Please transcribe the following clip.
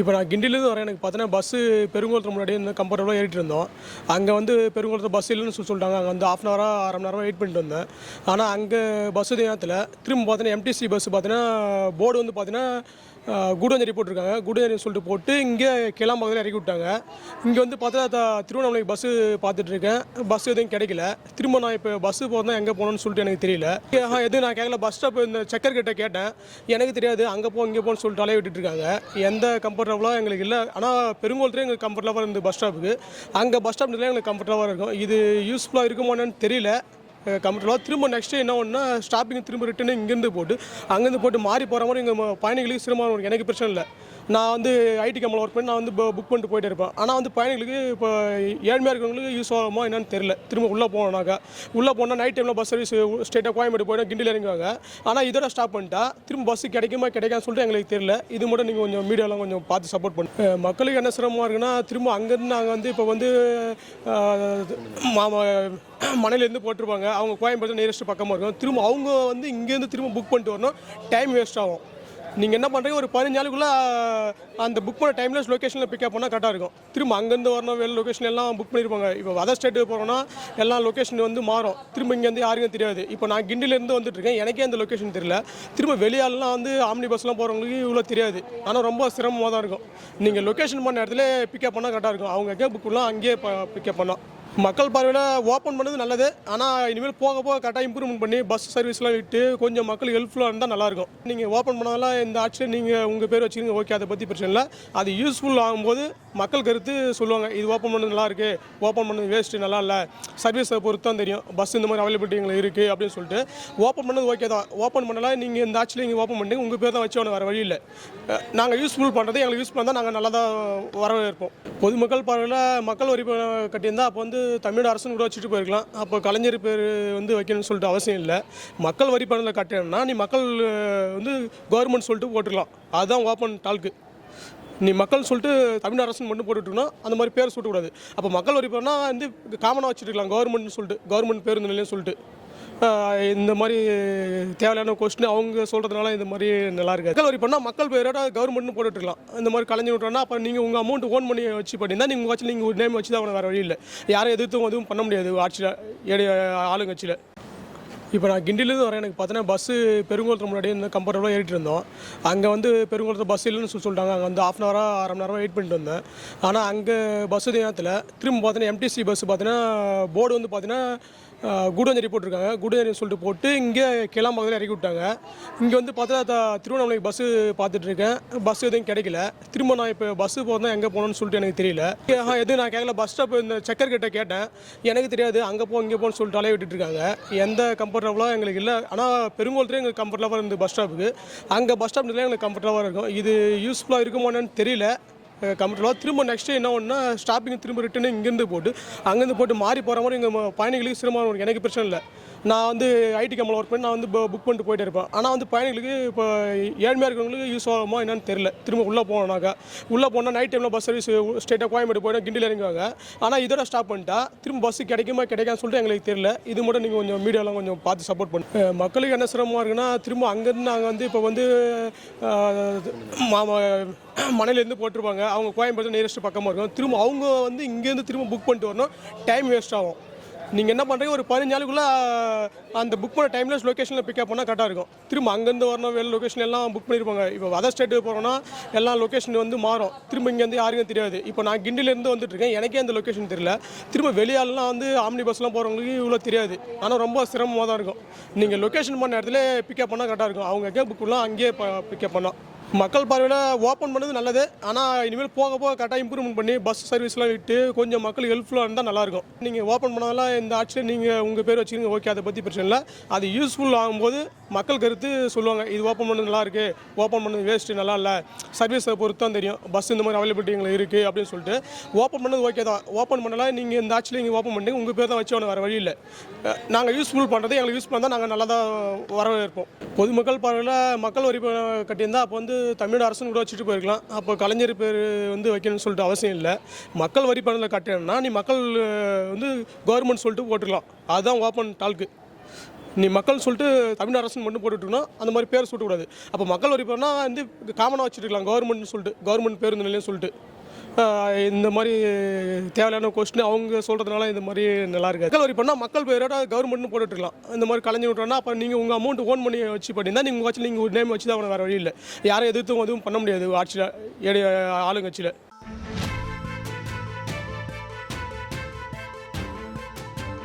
இப்போ நான் கிண்டிலேருந்து வரேன். எனக்கு பார்த்தீங்கன்னா பஸ்ஸு பெருங்குளத்துக்கு முன்னாடி வந்து கம்ஃபர்டபுளாக ஏறிட்டு இருந்தோம். அங்கே வந்து பெருங்குளத்தில் பஸ் இல்லைன்னு சொல்லி சொல்லிட்டாங்க. அங்கே வந்து ஆஃப் அன் ஹவராக அரை மணி நேரமாக வெயிட் பண்ணிட்டு வந்தேன் ஆனால் அங்கே பஸ்ஸு நேரத்தில் திரும்ப பார்த்தீங்கன்னா எம்டிசி பஸ் பார்த்தீங்கன்னா போர்டு வந்து பார்த்தீங்கன்னா கூடஞ்சேரி போட்டிருக்காங்க. கூடஞ்சேரி சொல்லிட்டு போட்டு இங்கே கிளம்ப பக்கத்தில் இறக்கி விட்டாங்க. இங்கே வந்து பார்த்தா திருவண்ணாமலைக்கு பஸ்ஸு பார்த்துட்ருக்கேன். பஸ் எதுவும் கிடைக்கல. திரும்ப நான் இப்போ பஸ்ஸு போகிறதா எங்கே போகணும்னு சொல்லிட்டு எனக்கு தெரியல. எதுவும் நான் கேட்கல பஸ் ஸ்டாப் இந்த செக்கர் கிட்ட கேட்டேன். எனக்கு தெரியாது அங்கே போ இங்கே போகணும்னு சொல்லிட்டு அலைய விட்டுட்டு எந்த கம்ஃபர்டபுளாக எங்களுக்கு இல்லை. ஆனால் பெருங்கோளத்துலேயே எங்களுக்கு கம்ஃபர்டபுளாக இருந்தது பஸ் ஸ்டாப்புக்கு அங்கே பஸ் ஸ்டாப்ல எங்களுக்கு கம்ஃபர்டபுளாக இருக்கும். இது யூஸ்ஃபுல்லாக இருக்குமான்னு தெரியல. கம்ஃபர்டபுளாக திரும்ப நெக்ஸ்ட்டு என்ன ஒன்றா ஸ்டாப்பிங் திரும்ப ரிட்டன் இங்கேருந்து போட்டு அங்கேருந்து போட்டு மாறி போகிற மாதிரி இங்கே பயணிகளுக்கு சிரமம் எனக்கு பிரச்சனை இல்லை. நான் வந்து ஐடி கம்பெனியில் ஒர்க் பண்ணி நான் வந்து புக் பண்ணிட்டு போயிட்டே இருப்பேன். ஆனால் வந்து பயணிகளுக்கு இப்போ ஏழ்மையாக இருக்கிறவங்களுக்கு யூஸ் ஆகுமா என்னன்னு தெரியல. திரும்ப உள்ளே போனோம்னாக்கா உள்ளே போனால் நைட் டைமில் பஸ் சர்வீஸ் ஸ்ட்ரெயிட்டாக கோயம்பேடு போயிடும் கிண்டியில் இறங்குவாங்க. ஆனால் இதோட ஸ்டாப் பண்ணிட்டா திரும்ப பஸ் கிடைக்குமா கிடைக்கான்னு சொல்லிட்டு எங்களுக்கு தெரியல. இது மட்டும் நீங்கள் கொஞ்சம் மீடியாலாம் கொஞ்சம் பார்த்து சப்போர்ட் பண்ணு. மக்களுக்கு என்ன சிரமமாக இருக்குன்னா திரும்ப அங்கேருந்து நாங்கள் வந்து இப்போ வந்து மாமா மனையிலேருந்து போட்டிருப்பாங்க. அவங்க கோயம்பேடு நியரஸ்ட் பக்கமாக இருக்கும். திரும்ப அவங்க வந்து இங்கேருந்து திரும்ப புக் பண்ணிட்டு வரணும். டைம் வேஸ்ட் ஆகும். நீங்கள் என்ன பண்ணுறீங்க ஒரு பதினஞ்சு நாளுக்குள்ளே அந்த புக் பண்ண டைம்லெஸ் லொக்கேஷனில் பிக்கப் பண்ணால் கரெக்டாக இருக்கும். திரும்ப அங்கேருந்து வரணும் வேறு லொக்கேஷன் எல்லாம் புக் பண்ணியிருப்பாங்க இப்போ அதர் ஸ்டேட்டுக்கு போகிறோன்னா எல்லா லொக்கேஷன் வந்து மாறும். திரும்ப இங்கேருந்து யாருக்கும் தெரியாது. இப்போ நான் கிண்டிலேருந்து வந்துட்டு இருக்கேன். எனக்கே அந்த லொக்கேஷன் தெரியல. திரும்ப வெளியாலலாம் வந்து ஆம்னி பஸ்லாம் போகிறவங்களுக்கு இவ்வளோ தெரியாது. ஆனால் ரொம்ப சிரமமாக தான் இருக்கும். நீங்கள் லொக்கேஷன் பண்ண இடத்துல பிக்கப் பண்ணால் கரெக்டாக இருக்கும். அவங்க எங்கே புக் பண்ணலாம் அங்கேயே பிக்கப் பண்ணலாம். மக்கள் பார்வையில் ஓப்பன் பண்ணது நல்லது. ஆனால் இனிமேல் போக போக கரெக்டாக இம்ப்ரூவ்மெண்ட் பண்ணி பஸ் சர்வீஸ்லாம் விட்டு கொஞ்சம் மக்களுக்கு ஹெல்ப்ஃபுல்லாக இருந்தால் நல்லாயிருக்கும் நீங்கள் ஓப்பன் பண்ணதெல்லாம் இந்த ஆட்சியில் நீங்கள் உங்கள் பேர் வச்சுருங்க ஓகே அதை பற்றி பிரச்சனை இல்லை. அது யூஸ்ஃபுல் ஆகும்போது மக்கள் கருத்து சொல்லுவாங்க இது ஓப்பன் பண்ணது நல்லா இருக்குது ஓப்பன் பண்ணது வேஸ்ட்டு நல்லா இல்லை. சர்வீஸை பொறுத்து தான் தெரியும். பஸ் இந்த மாதிரி அவைலபிலிட்டி எங்களுக்கு இருக்குது அப்படின்னு சொல்லிட்டு. ஓப்பன் பண்ணது ஓகே தான். ஓப்பன் பண்ணலாம் நீங்கள் இந்த ஆட்சியில் நீங்கள் ஓப்பன் பண்ணி உங்கள் பேர் தான் வச்சு வேறு வழி இல்லை. நாங்கள் யூஸ்ஃபுல் பண்ணுறது எங்களுக்கு யூஸ் பண்ணால் நாங்கள் நல்லா தான் வரவேற்போம். பொதுமக்கள் பார்வையில் மக்கள் வரி கட்டியிருந்தால் அப்போ வந்து தமிழ் அரசு கூட வச்சுட்டு போயிருக்கலாம். அப்போ கலைஞர் பேர் வந்து வைக்கணும்னு சொல்லிட்டு அவசியம் இல்லை. மக்கள் வரி பணத்தில் கட்டணும்னா நீ மக்கள் வந்து கவர்மெண்ட் சொல்லிட்டு போட்டுக்கலாம். அதுதான் ஓப்பன் டால்க்கு நீ மக்கள் சொல்லிட்டு தமிழ் அரசு மட்டும் போட்டுட்டுருக்கணும் அந்த மாதிரி பேர் சொல்லக்கூடாது அப்போ மக்கள் வரி பணம்னா வந்து காமனாக வச்சுருக்கலாம் கவர்மெண்ட்னு சொல்லிட்டு கவர்மெண்ட் பேருந்து நிலையம் சொல்லிட்டு. இந்த மாதிரி தேவையான கொஸ்டின் அவங்க சொல்கிறதுனால இந்த மாதிரி நல்லா இருக்காது மக்கள் வரி பண்ணால் மக்கள் பேரோட கவர்மெண்ட்னு போட்டுட்டுருக்கலாம் இந்த மாதிரி கலைஞர் விட்டோம்னா அப்போ நீங்கள் உங்கள் அமௌண்ட் ஓன் பண்ணி வச்சு பண்ணியிருந்தால் நீங்கள் உங்கள் நீங்கள் ஒரு நேம் வச்சு தான் வேறு வழி இல்லை. யாரும் எதிர்த்தும் எதுவும் பண்ண முடியாது ஆட்சியில் ஏடி ஆளுங்கட்சியில். இப்போ நான் கிண்டிலேருந்து வரேன். எனக்கு பார்த்தீங்கன்னா பஸ்ஸு பெருங்குளத்துக்கு முன்னாடி வந்து கம்ஃபர்டபுளாக ஏறிட்டு இருந்தோம் அங்கே வந்து பெருங்குளத்தில் பஸ் இல்லைன்னு சொல்லி சொல்லிட்டாங்க. அங்கே வந்து ஆஃப் அன் ஹவராக அரை மணி நேரமாக வெயிட் பண்ணிட்டு வந்தேன் ஆனால் அங்கே பஸ்ஸு நேரத்தில் திரும்ப பார்த்தீங்கன்னா எம்டிசி பஸ் பார்த்தீங்கன்னா போர்டு வந்து பார்த்தீங்கன்னா கூடஞ்சேரி போட்டிருக்காங்க. கூடஞ்சேரி சொல்லிட்டு போட்டு இங்கே கிளம்ப இறக்கி விட்டாங்க. இங்கே வந்து பார்த்தா திருவண்ணாமலைக்கு பஸ்ஸு பார்த்துட்ருக்கேன் பஸ் எதுவும் கிடைக்கல. திரும்ப நான் இப்போ பஸ்ஸு போகிறதா எங்கே போகணும்னு சொல்லிட்டு எனக்கு தெரியல. எதுவும் நான் கேட்கல பஸ் ஸ்டாப் இந்த செக்கர் கிட்ட கேட்டேன். எனக்கு தெரியாது. அங்கே போ இங்கே போகணும்னு சொல்லிட்டு அலைய விட்டுட்டு இருக்காங்க. எந்த கம்ஃபர்டபுளாக எங்களுக்கு இல்லை. ஆனால் பெருங்கோளத்துலேயே எங்களுக்கு கம்ஃபர்டபுளாக இருந்து பஸ் ஸ்டாப்புக்கு அங்கே பஸ் ஸ்டாப்லேயே எங்களுக்கு கம்ஃபர்டபுளாக இருக்கும். இது யூஸ்ஃபுல்லாக இருக்குமான்னு தெரியல. கம்ஃபர்டபுளாக திரும்ப நெக்ஸ்ட்டு என்ன ஒன்றா ஸ்டாப்பிங் திரும்ப ரிட்டர்னு இங்கேருந்து போட்டு அங்கேருந்து போட்டு மாறி போகிற மாதிரி இங்கே பயணிகளுக்கு சிரமம் இருக்கும் எனக்கு பிரச்சனை இல்லை. நான் வந்து ஐடி கம்பெனியில் ஒர்க் பண்ணி நான் வந்து புக் பண்ணிட்டு போயிட்டே இருப்பேன். ஆனால் வந்து பயணிகளுக்கு இப்போ ஏழ்மையாக இருக்கிறவங்களுக்கு யூஸ் ஆகுமா என்னன்னு தெரியல. திரும்ப உள்ளே போனோம்னாக்கா உள்ளே போனால் நைட் டைமில் பஸ் சர்வீஸ் ஸ்ட்ரெயிட்டாக கோயம்பேடு போயிடும் கிண்டியில் இறங்குவாங்க. ஆனால் இதோட ஸ்டாப் பண்ணிட்டா திரும்ப பஸ் கிடைக்குமா கிடைக்கான்னு சொல்லிட்டு எங்களுக்கு தெரியல. இது மட்டும் நீங்கள் கொஞ்சம் மீடியாலாம் கொஞ்சம் பார்த்து சப்போர்ட் பண்ணு. மக்களுக்கு என்ன சிரமமாக இருக்குன்னா திரும்ப அங்கேருந்து நாங்கள் வந்து இப்போ வந்து மாமா மனையிலேருந்து போட்டிருப்பாங்க. அவங்க கோயம்பேடு நியரஸ்ட் பக்கமாக இருக்கும். திரும்ப அவங்க வந்து இங்கேருந்து திரும்ப புக் பண்ணிட்டு வரணும். டைம் வேஸ்ட் ஆகும். நீங்கள் என்ன பண்ணுறீங்க ஒரு பதினஞ்சு நாளுக்குள்ளே அந்த புக் பண்ண டைம்லெஸ் லொக்கேஷனில் பிக்கப் பண்ணால் கரெக்டாக இருக்கும். திரும்ப அங்கேருந்து வரணும் வேறு லொக்கேஷன் எல்லாம் புக் பண்ணியிருப்பாங்க இப்போ அதர் ஸ்டேட்டுக்கு போகிறோன்னா எல்லா லொக்கேஷன் வந்து மாறும். திரும்ப இங்கேருந்து யாருக்கும் தெரியாது. இப்போ நான் கிண்டிலேருந்து வந்துட்டு இருக்கேன். எனக்கே அந்த லொக்கேஷன் தெரியல. திரும்ப வெளியாலலாம் வந்து ஆம்னி பஸ்லாம் போகிறவங்களுக்கு இவ்வளோ தெரியாது. ஆனால் ரொம்ப சிரமமாக தான் இருக்கும். நீங்கள் லொக்கேஷன் பண்ண இடத்துல பிக்கப் பண்ணால் கரெக்டாக இருக்கும். அவங்க எங்கே புக் பண்ணலாம் அங்கேயே பிக்கப் பண்ணோம் மக்கள் பார்வையில் ஓப்பன் பண்ணது நல்லது. ஆனால் இனிமேல் போக போக கரெக்டாக இம்ப்ரூவ்மெண்ட் பண்ணி பஸ் சர்வீஸ்லாம் விட்டு கொஞ்சம் மக்களுக்கு ஹெல்ப்ஃபுல்லாக இருந்தால் நல்லாயிருக்கும் நீங்கள் ஓப்பன் பண்ணதெல்லாம் இந்த ஆட்சியில் நீங்கள் உங்கள் பேர் வச்சுருங்க ஓகே அதை பற்றி பிரச்சனை இல்லை. அது யூஸ்ஃபுல் ஆகும்போது மக்கள் கருத்து சொல்லுவாங்க இது ஓப்பன் பண்ணது நல்லாயிருக்கு ஓப்பன் பண்ணது வேஸ்ட்டு நல்லா இல்லை. சர்வீஸை பொறுத்து தான் தெரியும். பஸ் இந்த மாதிரி அவைலபிலிட்டி எங்களுக்கு இருக்குது அப்படின்னு சொல்லிட்டு. ஓப்பன் பண்ணது ஓகே தான். ஓப்பன் பண்ணலாம் நீங்கள் இந்த ஆட்சியில் நீங்கள் ஓப்பன் பண்ணி உங்கள் பேர் தான் வச்சு வர வழி இல்லை. நாங்கள் யூஸ்ஃபுல் பண்ணுறது எங்களுக்கு யூஸ் பண்ணால் நாங்கள் நல்லா தான் வரவேற்போம். பொதுமக்கள் பார்வையில் மக்கள் வரி கட்டியிருந்தால் அப்போ வந்து தமிழ்நாடு அரசு கூட வச்சுட்டு போயிருக்கலாம். அப்போ கலைஞர் பேர் வந்து வைக்கணும்னு சொல்லிட்டு அவசியம் இல்லை. மக்கள் வரி பணத்தில் கட்டணும்னா நீ மக்கள் வந்து கவர்மெண்ட் சொல்லிட்டு போட்டுக்கலாம். அதுதான் ஓப்பன் டால்க்கு நீ மக்கள் சொல்லிட்டு தமிழ்நாடு அரசு மட்டும் போட்டுட்டோம்னா அந்த மாதிரி பேர் சொல்லக்கூடாது அப்போ மக்கள் வரி பணம்னா வந்து காமனாக வச்சுருக்கலாம் கவர்மெண்ட்னு சொல்லிட்டு கவர்மெண்ட் பேருந்து நிலையம் சொல்லிட்டு. இந்த மாதிரி தேவையான கொஸ்டின் அவங்க சொல்கிறதுனால இந்த மாதிரி நல்லா இருக்காது. மக்கள் வரி பண்ணால் மக்கள் பேரோட கவர்மெண்ட்னு போட்டுட்ருக்கலாம் இந்த மாதிரி கலைஞ்சு விட்றோன்னா அப்போ நீங்கள் உங்கள் அமௌண்ட் ஓன் பண்ணி வச்சு பண்ணியிருந்தா நீங்கள் உங்கள் வச்சு நீங்கள் ஒரு நேம் வச்சு தான் வேறு வழி இல்லை. யாரும் எதிர்த்தும் எதுவும் பண்ண முடியாது. ஆட்சியில் ஏழை ஆளுங்கட்சியில்.